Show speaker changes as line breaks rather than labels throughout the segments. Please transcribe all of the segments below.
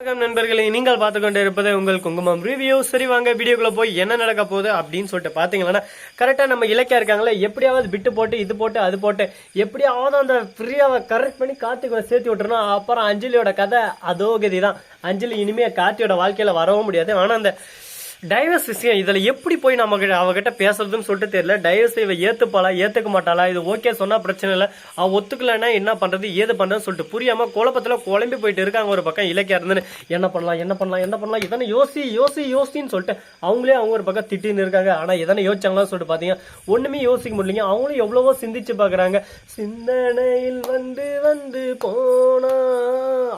வணக்கம் நண்பர்களே நீங்கள் பார்த்து கொண்டு இருப்பது உங்கள் குங்குமம் ரிவ்யூ சரி வாங்க வீடியோக்குள்ள போய் என்ன நடக்க போகுது அப்படின்னு சொல்லிட்டு பார்த்தீங்கன்னா கரெக்டாக நம்ம இலக்கியா இருக்காங்களே எப்படியாவது விட்டு போட்டு இது போட்டு அது போட்டு எப்படியாவது அந்த ஃப்ரீயாவை கரெக்ட் பண்ணி கார்த்திகை சேர்த்து விட்டுறணும். அப்புறம் அஞ்சலியோட கதை அதோ கதி தான் அஞ்சலி இனிமே கார்த்தியோட வாழ்க்கையில் வரவும் முடியாது. ஆனால் அந்த டைவர்ஸ் விஷயம் இதுல எப்படி போய் நம்ம அவகிட்ட பேசுறதுன்னு சொல்லிட்டு தெரியல. டைவர்ஸ் இவ ஏத்துப்பாளா ஏத்துக்க மாட்டாளா இது ஓகே சொன்னா பிரச்சனை இல்லை. அவ ஒத்துக்கலைன்னா என்ன பண்றது ஏது பண்றதுன்னு சொல்லிட்டு. புரியாம குழப்பத்துல குழம்பி போயிட்டு இருக்காங்க ஒரு பக்கம் இலக்கியா இருந்துன்னு என்ன பண்ணலாம் என்ன பண்ணலாம் என்ன பண்ணலாம் இதனை யோசி யோசி யோசின்னு சொல்லிட்டு அவங்களே அவங்க ஒரு பக்கம் திட்டின்னு இருக்காங்க. ஆனா எதனை யோசிச்சாங்களான்னு சொல்லிட்டு பாத்தீங்கன்னா ஒண்ணுமே யோசிக்க முடியலைங்க. அவங்களும் எவ்வளவோ சிந்திச்சு பாக்குறாங்க. சிந்தனையில் வந்து வந்து போனா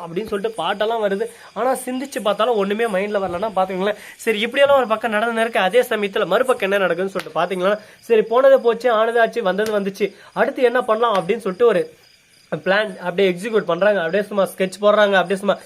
அப்படின்னு சொல்லிட்டு பாட்டெல்லாம் வருது. ஆனா சிந்திச்சு பார்த்தாலும் ஒண்ணுமே மைண்ட்ல வரலன்னா பாத்துங்களேன் சரி இப்படியெல்லாம் ஒரு பக்கம் நடந்து இருக்கு அதே சமயத்துல மறுபக்கம் என்ன நடக்குதுன்னு சொல்லிட்டு பாத்தீங்களா? சரி போனது போச்சு ஆனது ஆச்சு வந்தது வந்துச்சு. அடுத்து என்ன பண்ணலாம் அப்படின்னு சொல்லிட்டு ஒரு பிளான் அப்படியே எக்ஸிக்யூட் பண்றாங்க. அப்படியே சும்மா ஸ்கெட்ச் போடுறாங்க. அப்படியே சும்மா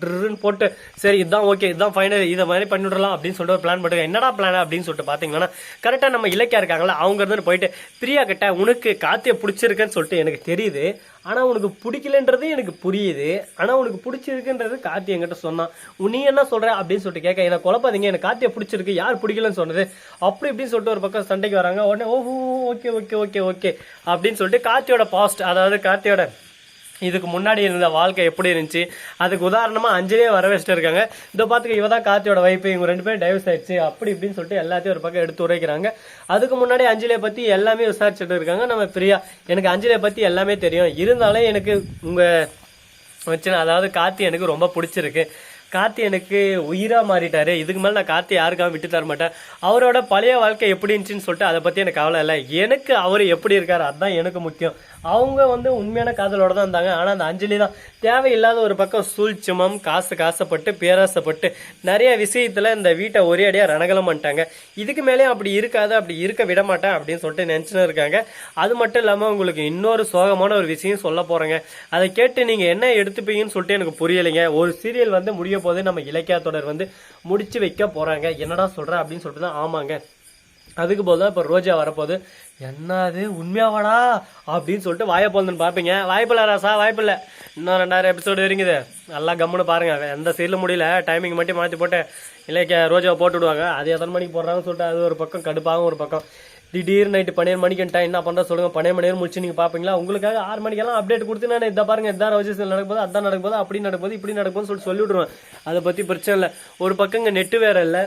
ட்ருன்னு போட்டு சரி இதுதான் ஓகே இதுதான் ஃபைனல் இதை மாதிரி பண்ணிவிடலாம் அப்படின்னு சொல்லிட்டு ஒரு பிளான் பண்ணுறாங்க என்னடா பிளான் அப்படின்னு சொல்லிட்டு பார்த்தீங்கன்னா கரெக்டாக நம்ம இலக்கியா இருக்காங்களா அவங்க இருந்து போயிட்டு பிரியா கிட்ட உனக்கு காத்தியை பிடிச்சிருக்குன்னு சொல்லிட்டு எனக்கு தெரியுது. ஆனால் உனக்கு பிடிக்கலன்றது எனக்கு புரியுது. ஆனால் உனக்கு பிடிச்சிருக்குன்றது கார்த்தி என்கிட்ட சொன்னான். நீ என்ன சொல்கிற அப்படின்னு சொல்லிட்டு கேட்க எனக்கு குழப்பாதீங்க எனக்கு கார்த்தியை பிடிச்சிருக்கு யார் பிடிக்கலன்னு சொன்னது? அப்படி இப்படின்னு சொல்லிட்டு ஒரு பக்கம் சண்டைக்கு வராங்க. உடனே ஓஹோ ஓகே ஓகே ஓகே ஓகே அப்படின்னு சொல்லிட்டு கார்த்தியோட பாஸ்ட் அதாவது கார்த்தியோட இதுக்கு முன்னாடி இருந்த வாழ்க்கை எப்படி இருந்துச்சு? அதுக்கு உதாரணமா அஞ்சலியே வர வச்சுட்டு இருக்காங்க இதோ பார்த்துக்க இவ தான் கார்த்தியோட வைப்பு இவங்க ரெண்டு பேரும் டைவர்ஸ் ஆயிடுச்சு அப்படி இப்படின்னு சொல்லிட்டு எல்லாத்தையும் ஒரு பக்கம் எடுத்து உரைக்கிறாங்க. அதுக்கு முன்னாடி அஞ்சலியை பத்தி எல்லாமே விசாரிச்சுட்டு இருக்காங்க. நம்ம பிரியா எனக்கு அஞ்சலியை பத்தி எல்லாமே தெரியும். இருந்தாலும் எனக்கு உங்க வச்சு அதாவது கார்த்தி எனக்கு ரொம்ப பிடிச்சிருக்கு. கார்த்தி எனக்கு உயிராக மாறிட்டாரு. இதுக்கு மேலே நான் கார்த்தி யாருக்காக விட்டு தர மாட்டேன். அவரோட பழைய வாழ்க்கை எப்படி இருந்துச்சுன்னு சொல்லிட்டு அதை பற்றி எனக்கு கவலை இல்லை. எனக்கு அவர் எப்படி இருக்காரு அதுதான் எனக்கு முக்கியம். அவங்க வந்து உண்மையான காதலோட தான் இருந்தாங்க. ஆனால் அந்த அஞ்சலி தான் தேவையில்லாத ஒரு பக்கம் சூழ்ச்சிமம் காசு காசப்பட்டு பேராசைப்பட்டு நிறைய விஷயத்தில் இந்த வீட்டை ஒரே அடியாக ரணகலம் பண்ணிட்டாங்க. இதுக்கு மேலே அப்படி இருக்காது அப்படி இருக்க விட மாட்டேன் அப்படின்னு சொல்லிட்டு நினச்சின்னு இருக்காங்க. அது மட்டும் இல்லாமல் உங்களுக்கு இன்னொரு சோகமான ஒரு விஷயம் சொல்ல போகிறேங்க அதை கேட்டு நீங்கள் என்ன எடுத்துப்பீங்கன்னு சொல்லிட்டு எனக்கு புரியலைங்க. ஒரு சீரியல் வந்து முடிய போது நம்ம இலக்கிய தொடர் வந்து முடிச்சு வைக்க போறாங்க. என்னடா சொல்ற அப்படின்னு சொல்லிட்டு தான் ஆமாங்க. அதுக்கு போது தான் இப்போ ரோஜா வரப்போகுது. என்னது? உண்மையாவாடா? அப்படின்னு சொல்லிட்டு வாயை போந்துன்னு பார்ப்பீங்க. வாய்ப்பில்ல ராசா வாய்ப்பில்லை. இன்னும் ரெண்டாயிரம் எபிசோடு வருங்குது நல்லா கம்முன்னு பாருங்க. எந்த சீரில் முடியல. டைமிங் மட்டும் மாற்றி போட்டு இலக்கிய ரோஜாவை போட்டு விடுவாங்க. அது எத்தனை மணிக்கு போடுறாங்கன்னு சொல்லிட்டு அது ஒரு பக்கம் கடுப்பாகவும் ஒரு பக்கம். திடீர் நைட்டு பன்னெண்டு மணிக்கு டைம் என்ன பண்ணுற சொல்லுங்க. பன்னெண்டு மணி நேரம் முடிச்சு நீங்கள் பார்ப்பீங்களா உங்களுக்காக ஆறு மணிக்கெல்லாம் அப்டேட் கொடுத்து நான் இதை பாருங்க இதான் ரோஜஸ் நடக்கும்போது அதான் நடக்கும்போது அப்படி நடக்கும்போது இப்படி நடக்கும்போது சொல்லிட்டு சொல்லி சொல்லிவிடுவேன் அதை பற்றி பிரச்சனை இல்லை. ஒரு பக்கம் இங்கே நெட்டு வேற இல்லை.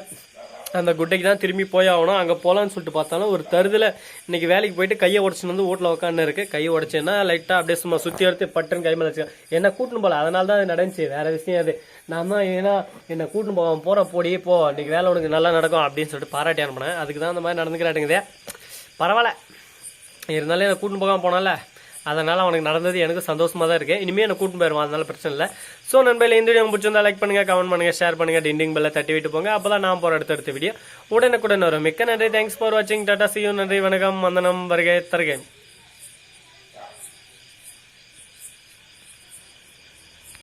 அந்த குட்டைக்கு தான் திரும்பி போய் ஆகணும். அங்கே போகலான்னு சொல்லிட்டு பார்த்தாலும் ஒரு தருதில் இன்னைக்கு வேலைக்கு போயிட்டு கையை உடச்சுன்னு வந்து வீட்டில் உட்காந்து இருக்கு கையை உடச்சேன்னா லைட்டாக அப்படியே சும்மா சுற்றி எடுத்து பட்டுன்னு கை மேலே வச்சுக்கேன் என்ன கூட்டின்னு போகல. அதனால தான் அது நடந்துச்சு. வேற விஷயம் அது. நான் தான் ஏன்னா என்னை கூட்டின்னு போவான் போகிற போடி போ. இன்னைக்கு வேலை உனக்கு நல்லா நடக்கும் அப்படின்னு சொல்லிட்டு பாராட்டி அனுப்பினேன். அதுக்கு தான் அந்த மாதிரி நடந்துக்கிறாட்டுங்குதே பரவாயில்ல. இருந்தாலும் என்னை கூட்டின்னு போகாமல் போனால அதனால் அவனுக்கு நடந்தது எனக்கு சந்தோஷமாக தான் இருக்குது இனிமேல் என்னை கூட்டின்னு போயிடுவான் அதனால பிரச்சனை இல்லை. ஸோ நண்பர்களே இந்த வீடியோ பிடிச்சிருந்தா லைக் பண்ணுங்கள் கமெண்ட் பண்ணுங்கள் ஷேர் பண்ணுங்கள் டிண்டிங் பெல்ல தட்டி விட்டு போங்க. அப்போ தான் நான் போகிற அடுத்தடுத்த வீடியோ உடனுக்குடன் வரும். மிக்க நன்றி. தேங்க்ஸ் ஃபார் வாட்சிங் டாட்டா சியூ நன்றி வணக்கம். வந்தனம் வருகை தருகேன்